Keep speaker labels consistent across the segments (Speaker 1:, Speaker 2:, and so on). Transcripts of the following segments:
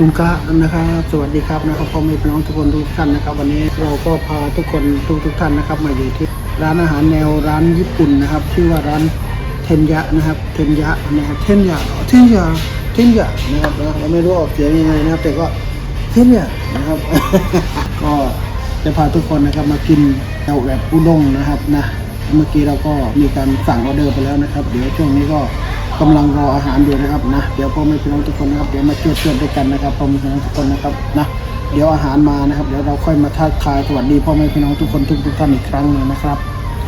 Speaker 1: จุงกะนะครับ สวัสดีครับนะครับพ่อแม่พี่น้องทุกคนทุกท่านนะครับ วันนี้เราก็พาทุกคนทุกทุกท่านนะครับมาอยู่ที่ร้านอาหารแนวร้านญี่ปุ่นนะครับชื่อว่าร้านเทนยะนะครับ เทนยะนะครับเทนยะเทนยะเทนยะนะครับเราไม่รู้ออกเสียงยังไงนะครับ แต่ก็เทนยะนะครับ ก็จะพาทุกคนนะครับมากินแนวแบบอุด้งนะครับนะเมื่อกี้เราก็มีการสั่งออเดอร์ไปแล้วนะครับ เดี๋ยวช่วงนี้ก็ กำลังรออาหารอยู่นะครับนะเดี๋ยวพ่อแม่พี่น้องทุกคนนะครับเดี๋ยวมาช่วยเพื่อนด้วยกันนะครับพ่อแม่พี่น้องทุกคนนะครับนะเดี๋ยวอาหารมานะครับ เดี๋ยวเราค่อยมาทักทายสวัสดีพ่อแม่พี่น้องทุกคนทุกทุกท่านอีกครั้งหนึ่งนะครับ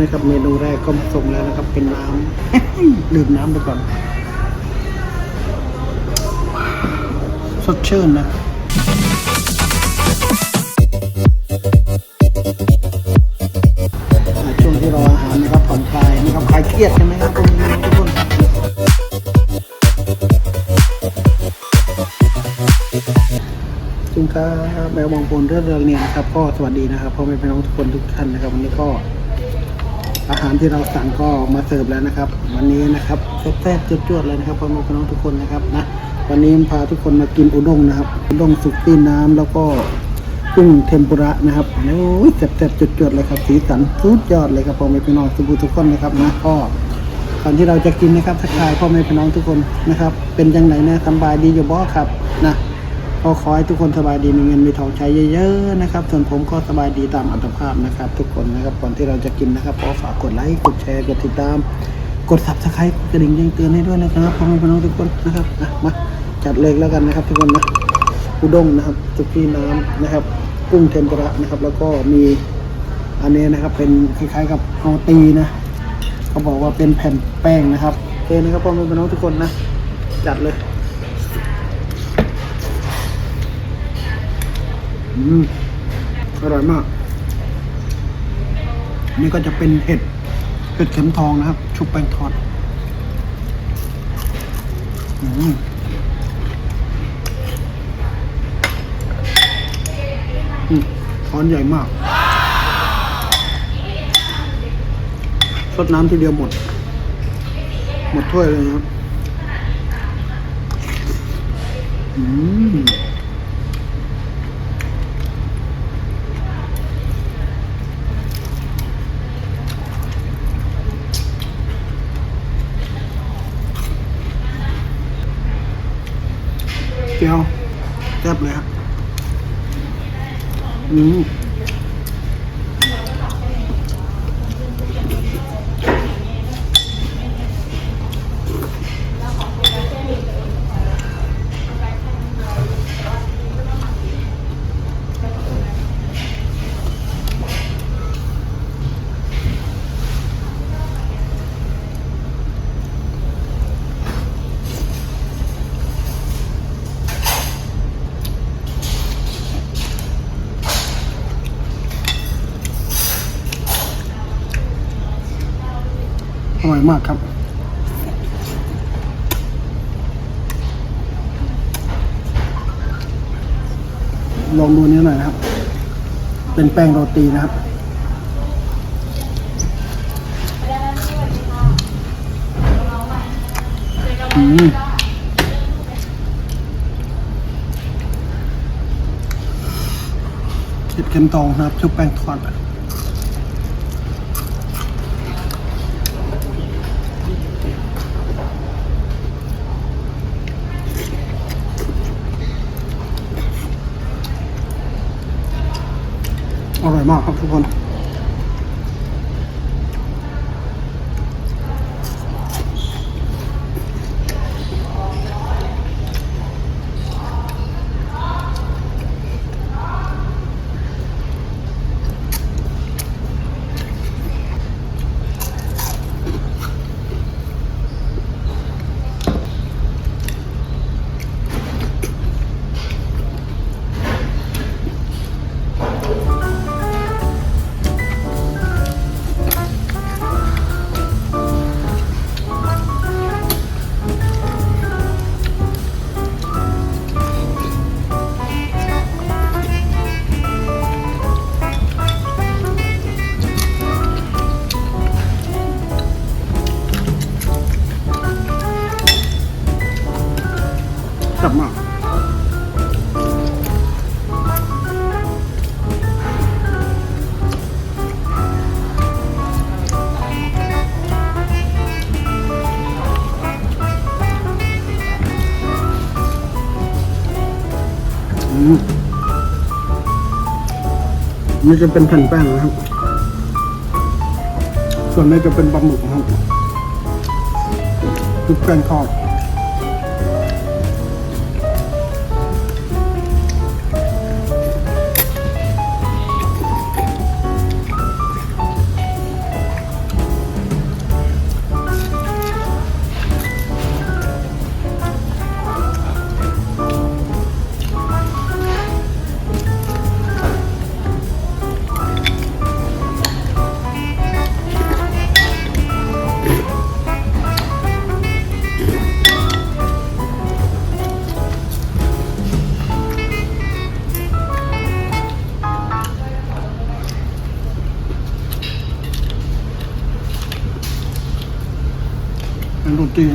Speaker 1: นะครับเมนูแรกก็มาส่งแล้วนะครับ เป็นน้ำดื่มน้ำไปก่อน สดชื่นนะช่วงที่รออาหารนะครับผ่อนคลายนะครับคลายเครียดใช่ไหมครับพ่อแม่พี่น้องทุกคนับแมวมองพลเรื่องเรืองเนี่ยนะครับ ก็สวัสดีนะครับพ่อแม่พี่น้องทุกคนทุกท่านนะครับ วันนี้ก็ อาหารที่เราสั่งก็มาเสิร์ฟแล้วนะครับ วันนี้นะครับแซ่บๆจวดๆเลยนะครับพ่อแม่พี่น้องทุกคนนะครับนะวันนี้พาทุกคนมากินอุด้งนะครับอุด้งสุกตีนน้ำแล้วก็กุ้งเทมปุระนะครับโอ้ยแซ่บๆจวดๆเลยครับสีสันสุดยอดเลยครับพ่อแม่พี่น้องทุกทุกคนนะครับนะก็ก่อนที่เราจะกินนะครับทักทายพ่อแม่พี่น้องทุกคนนะครับ เป็นยังไงนะสบายดีอยู่บ่ครับนะ ก็ขอให้ทุกคนสบายดีมีเงินมีทองใช้เยอะๆนะครับ ส่วนผมก็สบายดีตามอัตภาพนะครับ ทุกคนนะครับก่อนที่เราจะกินนะครับขอฝากกดไลค์กดแชร์กดติดตาม กด subscribe กระดิ่งแจ้งเตือนให้ด้วยนะครับพ่อแม่พี่น้องทุกคนนะครับมาจัดเลยแล้วกันนะครับ ทุกคนนะอุด้งนะครับสุกี้น้ำนะครับ กุ้งเทมปุระนะครับ แล้วก็มีอันนี้นะครับเป็นคล้ายๆกับโรตีนะเขาบอกว่าเป็นแผ่นแป้งนะครับโอเคนะครับพ่อแม่พี่น้องทุกคนนะจัดเลย อืมอร่อยมาก นี่ก็จะเป็นเห็ด เห็ดเข็มทองนะครับ ชุบแป้งทอด อืมช้อนใหญ่มากสดน้ำทีเดียวหมด หมดถ้วยเลยนะครับ อืม เจียวแซ่บเลยครับ อื ร่อยมากครับ ลองดูนี้หน่อยนะครับ เป็นแป้งโรตีนะครับอืมเห็ดเข็มทองนะครับชุบแป้งทอด อร่อยมา นี่จะเป็นแผ่นแป้งนะครับ ส่วนนี้จะเป็นปลาหมึกนะครับทุกแป้งทอด เป็นโรตี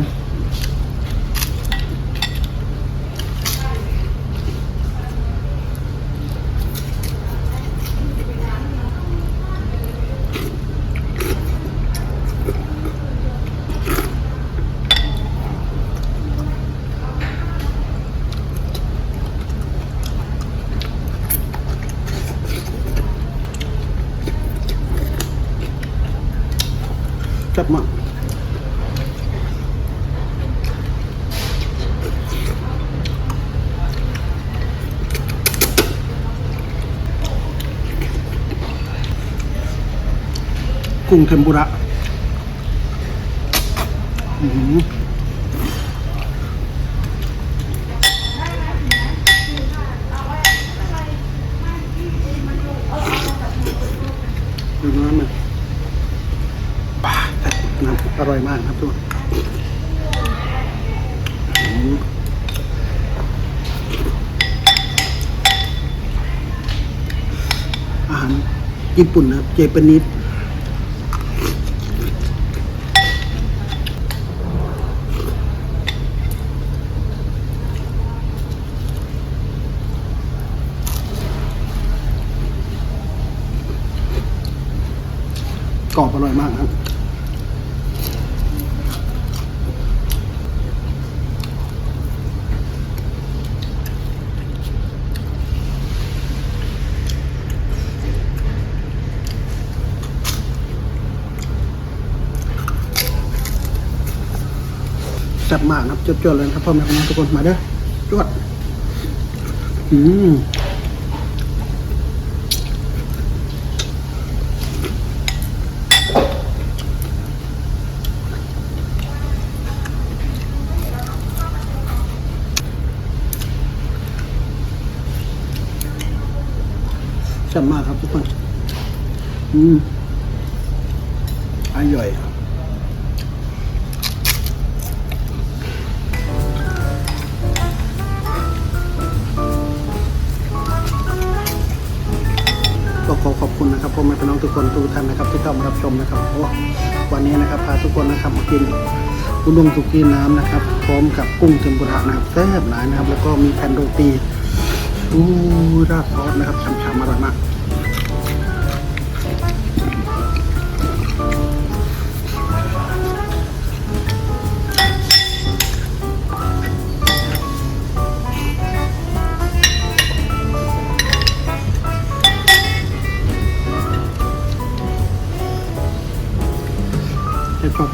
Speaker 1: จับมา กุ้งเทมปุระอือหือดูน้ำมันป่าแต่น้ำอร่อยมากครับทุกคนอือหืออาหารญี่ปุ่นนะครับเจแปนิส กรอบอร่อยมากครับแซ่บมากครับจดๆเลยครับพ่อแม่พี่น้องทุกคนมาเด้อจวดอืม ซ่บมากครับทุกคน อืมอร่อยครับก็ขอขอบคุณนะครับพ่อแม่พี่น้องทุกคนทุกท่านนะครับ ที่เข้ามารับชมนะครับโอ้วันนี้นะครับพาทุกคนนะครับมากินอุด้งสุกี้น้ำนะครับ พร้อมกับกุ้งเทมปุระนะครับแซ่บหลายนะครับ แล้วก็มีแผ่นโรตีอู้ราดซอสนะครับฉ่ำๆอร่อยมาก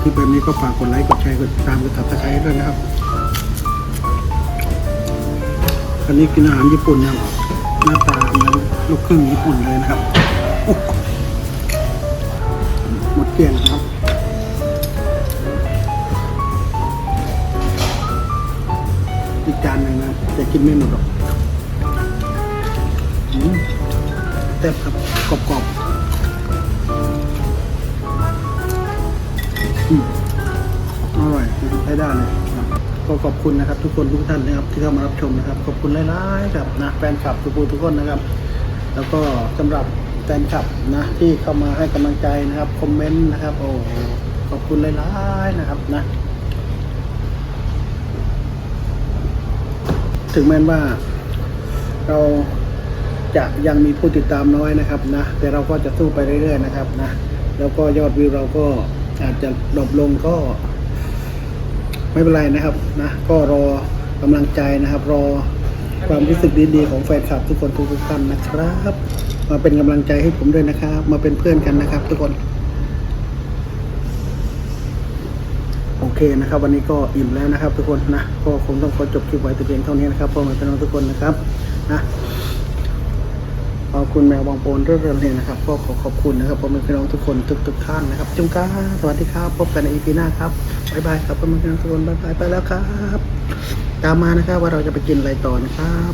Speaker 1: คลิปแบบนี้ก็ฝากกดไลค์ กดแชร์ กดติดตาม กดติดตามด้วยนะครับ อันนี้กินอาหารญี่ปุ่นนะครับหน้าตาเหมือนลูกครึ่งญี่ปุ่นเลยนะครับ หมดเกลี้ยงครับอีกจานหนึ่งนะแต่กินไม่หมดหรอกอืมแซ่บครับกรอบๆ ช้ได้เลยก็ขอบคุณนะครับ ทุกคนทุกท่านนะครับที่เข้ามารับชมนะครับ ขอบคุณหลายๆครับนะแฟนคลับทุกคนทุกคนนะครับ แล้วก็สำหรับแฟนคลับนะที่เข้ามาให้กำลังใจนะครับคอมเมนต์นะครับโอ้ขอบคุณหลายๆนะครับนะ ถึงแม้ว่า เราจะยังมีผู้ติดตามน้อยนะครับนะแต่เราก็จะสู้ไปเรื่อยๆนะครับนะแล้วก็ยอดวิวเราก็อาจจะดรอปลงก็ ไม่เป็นไรนะครับนะก็รอกำลังใจนะครับ รอความรู้สึกดีๆของแฟนคลับทุกคนทุกๆท่านนะครับ มาเป็นกำลังใจให้ผมด้วยนะครับ มาเป็นเพื่อนกันนะครับ ทุกคน โอเคนะครับ วันนี้ก็อิ่มแล้วนะครับ ทุกคนนะก็คงต้องขอจบคลิปไว้แต่เพียงเท่านี้นะครับพ่อแม่พี่น้องทุกคนนะครับนะ ขอบคุณแมวบางโปนเรื่องเรียนนะครับก็ขอขอบคุณนะครับพ่อแม่พี่น้องทุกคนทุกทุกท่านนะครับจุงก้าสวัสดีครับ พบกันในอีพีหน้าครับบ๊ายบายครับพ่อแม่พี่น้องทุกคนบ๊ายบายไปแล้วครับ ตามมานะครับว่าเราจะไปกินอะไรต่อนะครับ